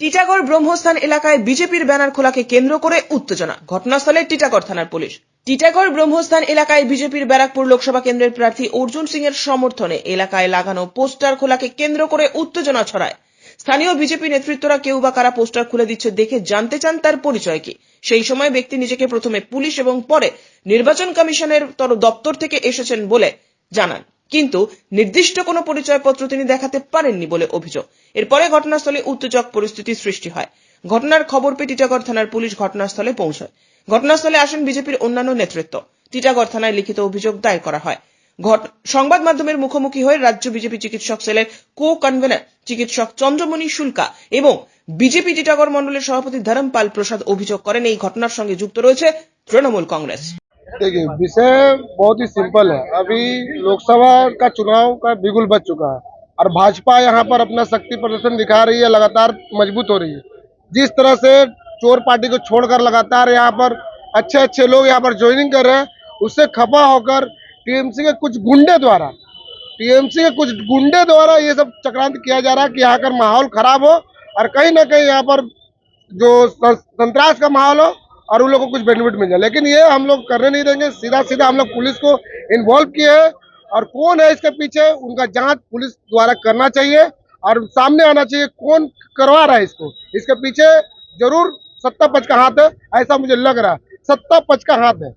টিটাগড় ব্রহ্মস্থান এলাকায় বিজেপির ব্যানার খোলাকে কেন্দ্র করে উত্তেজনা। ঘটনাস্থলে টিটাগড় থানার পুলিশ। টিটাগড় ব্রহ্মস্থান এলাকায় বিজেপির ব্যারাকপুর লোকসভা কেন্দ্রের প্রার্থী অর্জুন সিং এর সমর্থনে এলাকায় লাগানো পোস্টার খোলাকে কেন্দ্র করে উত্তেজনা ছড়ায়। স্থানীয় বিজেপি নেতৃত্বরা কেউ বা কারা পোস্টার খুলে দিচ্ছে দেখে জানতে চান তার পরিচয় কি। সেই সময় ব্যক্তি নিজেকে প্রথমে পুলিশ এবং পরে নির্বাচন কমিশনের তর দপ্তর থেকে এসেছেন বলে জানান। কিন্তু নির্দিষ্ট কোনো পরিচয়পত্র তিনি দেখাতে পারেননি বলে অভিযোগ। এরপরে ঘটনাস্থলে উত্তেজক পরিস্থিতির সৃষ্টি হয় ঘটনার খবর পেয়ে টিটাগড় থানার পুলিশ ঘটনাস্থলে পৌঁছায় ঘটনাস্থলে আসেন বিজেপির অন্যান্য নেতৃত্ব টিটাগড় থানায় লিখিত অভিযোগ দায়ের করা হয় ঘট- সংবাদ মাধ্যমের মুখোমুখি হয়ে রাজ্য বিজেপি চিকিৎসক সেলের কো কনভেনার চিকিৎসক চন্দ্রমণি শুল্কা এবং বিজেপি টিটাগড় মণ্ডলের সভাপতি ধরমপাল প্রসাদ অভিযোগ করেন এই ঘটনার সঙ্গে যুক্ত রয়েছে তৃণমূল কংগ্রেস देखिए विषय बहुत ही सिंपल है अभी लोकसभा का चुनाव का बिगुल बच चुका है और भाजपा यहाँ पर अपना शक्ति प्रदर्शन दिखा रही है, लगातार मज़बूत हो रही है। जिस तरह से चोर पार्टी को छोड़कर लगातार यहाँ पर अच्छे अच्छे लोग यहाँ पर ज्वाइनिंग कर रहे हैं, उससे खपा होकर टीएमसी के कुछ गुंडे द्वारा, टीएमसी के कुछ गुंडे द्वारा ये सब चक्रांत किया जा रहा है कि यहाँ का माहौल खराब हो और कहीं ना कहीं यहाँ पर जो संतरास का माहौल हो और उन लोग को कुछ बेनिफिट मिल जाए। लेकिन ये हम लोग करने नहीं देंगे सीधा सीधा हम लोग पुलिस को इन्वॉल्व किए हैं और कौन है इसके पीछे? उनका जाँच पुलिस द्वारा करना चाहिए और सामने आना चाहिए कौन करवा रहा है इसको। इसके पीछे ज़रूर सत्ता पक्ष का हाथ है, ऐसा मुझे लग रहा है। सत्ता पक्ष का हाथ है।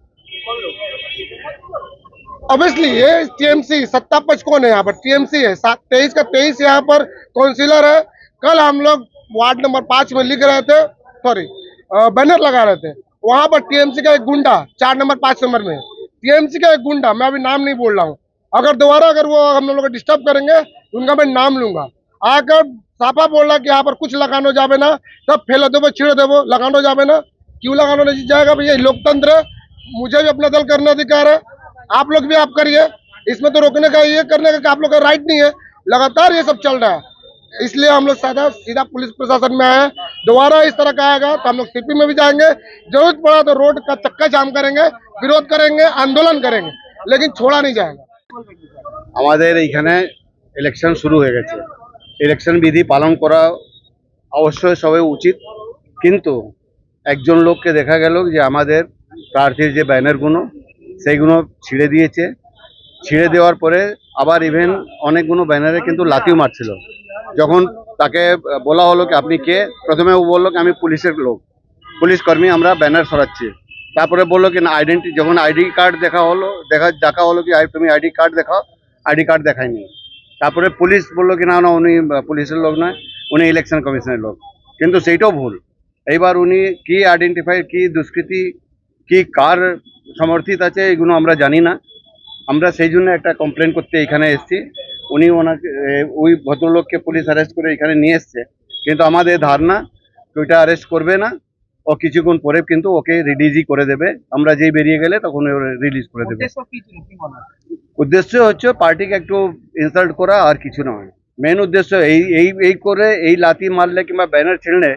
ऑब्वियसली ये टीएमसी सत्ता पक्ष कौन है यहाँ पर? टीएमसी है। तेईस का तेईस यहाँ पर काउंसिलर है। कल हम लोग वार्ड नंबर पाँच में लिख रहे थे सॉरी बैनर लगा रहे थे। वहाँ पर टीएमसी का एक गुंडा, चार नंबर, पाँच नंबर में। टीएमसी का एक गुंडा, मैं अभी नाम नहीं बोल रहा हूँ। अगर दोबारा अगर वो हम लोग डिस्टर्ब करेंगे तो उनका मैं नाम लूँगा। आकर सापा बोल रहा कि यहाँ पर कुछ लगानो जावे ना सब फैलो देवो छिड़ो देवो लगानो जावे ना। क्यों लगानो नहीं जाएगा भैया? लोकतंत्र है। मुझे भी अपना दल करने अधिकार है। आप लोग भी आप करिए। इसमें तो रोकने का, ये करने का आप लोग का राइट नहीं है। लगातार ये सब चल रहा है। इसलिए हम लोग सीधा सीधा पुलिस प्रशासन में आए। दोबारा इस तरह का आएगा तो हम लोग सीपी में भी जाएँगे। ज़रूरत पड़ा तो रोड का चक्का जाम करेंगे, विरोध करेंगे, आंदोलन करेंगे, लेकिन छोड़ा नहीं जाएगा। আমাদের এইখানে ইলেকশন শুরু হয়ে গেছে। ইলেকশন বিধি পালন করা অবশ্যই সবাই উচিত। কিন্তু একজন লোককে দেখা গেল যে আমাদের প্রার্থীর যে ব্যানারগুলো সেইগুলো ছিঁড়ে দিয়েছে। ছিঁড়ে দেওয়ার পরে আবার ইভেন অনেকগুলো ব্যানারে কিন্তু লাতিও মারছিল। যখন তাকে বলা হলো কি, আপনি কে? প্রথমে ও বলল কি, আমি পুলিশের লোক। পুলিশ কর্মী, আমরা ব্যানার সরাচ্ছি। তারপরে বলল কি, না আইডেন্টি যখন আইডি কার্ড দেখা হলো, দেখা দেখা হলো কি তুমি আইডি কার্ড দেখাও আইডি কার্ড দেখায়নি। তারপরে পুলিশ বলল কি, না না, উনি পুলিশের লোক নয়, উনি ইলেকশন কমিশনের লোক। কিন্তু সেইটাও ভুল। এইবার উনি কি আইডেন্টিফাই কি দুষ্কৃতি, কি কার সমর্থিত আছে, এগুলো আমরা জানি না। আমরা সেই জন্য একটা কমপ্লেন করতে এখানে এসেছি। উনি ওনাকে ওই ভদ্রলোককে পুলিশ অ্যারেস্ট করে এখানে নিয়ে এসছে। কিন্তু আমাদের ধারণা, ওইটা অ্যারেস্ট করবে না। ও কিছুক্ষণ পরে কিন্তু ওকে রিলিজই করে দেবে। আমরা যেই বেরিয়ে গেলে তখন রিলিজ করে দেবে। উদ্দেশ্য হচ্ছে পার্টিকে একটু ইনসাল্ট করা আর কিছু নয়। মেন উদ্দেশ্য এই এই এই করে এই লাতি মারলে কিংবা ব্যানার ছিঁড়লে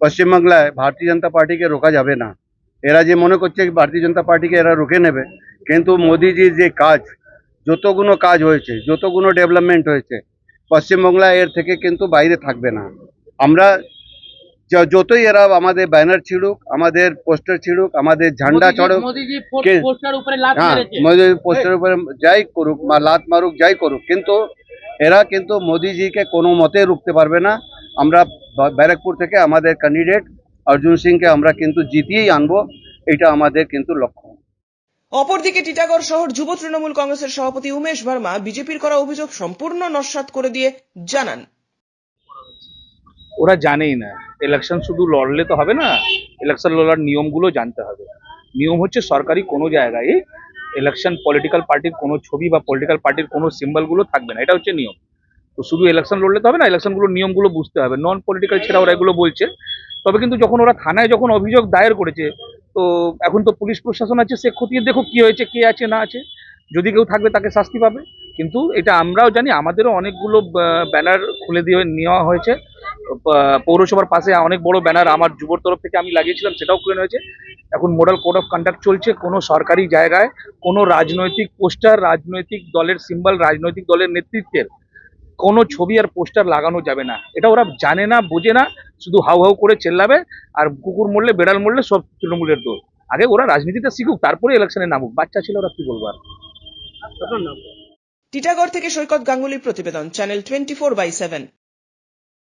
পশ্চিমবাংলায় ভারতীয় জনতা পার্টিকে রোকা যাবে না। এরা যে মনে করছে ভারতীয় জনতা পার্টিকে এরা রুখে নেবে কিন্তু মোদিজির যে কাজ যতগুলো কাজ হয়েছে যতগুলো ডেভেলপমেন্ট হয়েছে পশ্চিমবাংলায় এর থেকে কিন্তু বাইরে থাকবে না। আমরা যতই এরা আমাদের ব্যানার ছিড়ুক আমাদের পোস্টার ছিড়ুক আমাদের ঝান্ডা চড়ুক পোস্টার উপরে হ্যাঁ মেরেছে। পোস্টার উপরে যাই করুক বা লাত মারুক যাই করুক কিন্তু এরা কিন্তু মোদিজিকে কোনো মতে রুখতে পারবে না। আমরা ব্যারাকপুর থেকে আমাদের ক্যান্ডিডেট অর্জুন সিংকে আমরা কিন্তু জিতিয়েই আনব এটা আমাদের কিন্তু লক্ষ্য। অপরদিকে টিটাগড় শহর যুব তৃণমূল কংগ্রেসের সভাপতি উমেশ ভার্মা বিজেপির করা অভিযোগ সম্পূর্ণ নস্বাত করে দিয়ে জানান। ওরা জানেই না। ইলেকশন শুধু লড়লে তো হবে না ইলেকশন লড়ার নিয়মগুলো জানতে হবে। নিয়ম হচ্ছে সরকারি কোনো জায়গায় ইলেকশন পলিটিক্যাল পার্টির কোনো ছবি বা পলিটিক্যাল পার্টির কোনো সিম্বলগুলো থাকবে না, এটা হচ্ছে নিয়ম। তো শুধু ইলেকশন লড়লে তো হবে না ইলেকশনগুলোর নিয়মগুলো বুঝতে হবে। নন পলিটিক্যাল ছেড়া ওরা এগুলো বলছে। তবে কিন্তু যখন ওরা থানায় যখন অভিযোগ দায়ের করেছে, তো এখন তো পুলিশ প্রশাসন আছে, সে খতিয়ে দেখো কি হয়েছে, কে আছে, না আছে। যদি কেউ থাকবে, তাকে শাস্তি পাবে। কিন্তু এটা আমরাও জানি, আমাদেরও অনেকগুলো ব্যানার খুলে দিয়ে নেওয়া হয়েছে। পৌরসভার পাশে অনেক বড় ব্যানার আমার যুবর তরফ থেকে আমি লাগিয়েছিলাম, সেটাও খুলে হয়েছে। এখন মোডাল কোড অফ কন্ডাক্ট চলছে কোনো সরকারি জায়গায়, কোনো রাজনৈতিক পোস্টার, রাজনৈতিক দলের সিম্বল রাজনৈতিক দলের নেতৃত্বের কোনো ছবি আর পোস্টার লাগানো যাবে না। এটা ওরা জানে না, বোঝে না, শুধু হাউ হাউ করে চেল্লাবে আর কুকুর মরলে, বেড়াল মরলে সব তৃণমূলের দোষ। আগে ওরা রাজনীতিটা শিখুক, তারপরে ইলেকশনে নামুক। বাচ্চা ছিল ওরা কি বলব আর? টিটাগড় থেকে সৈকত গাঙ্গুলির প্রতিবেদন channel twenty four by seven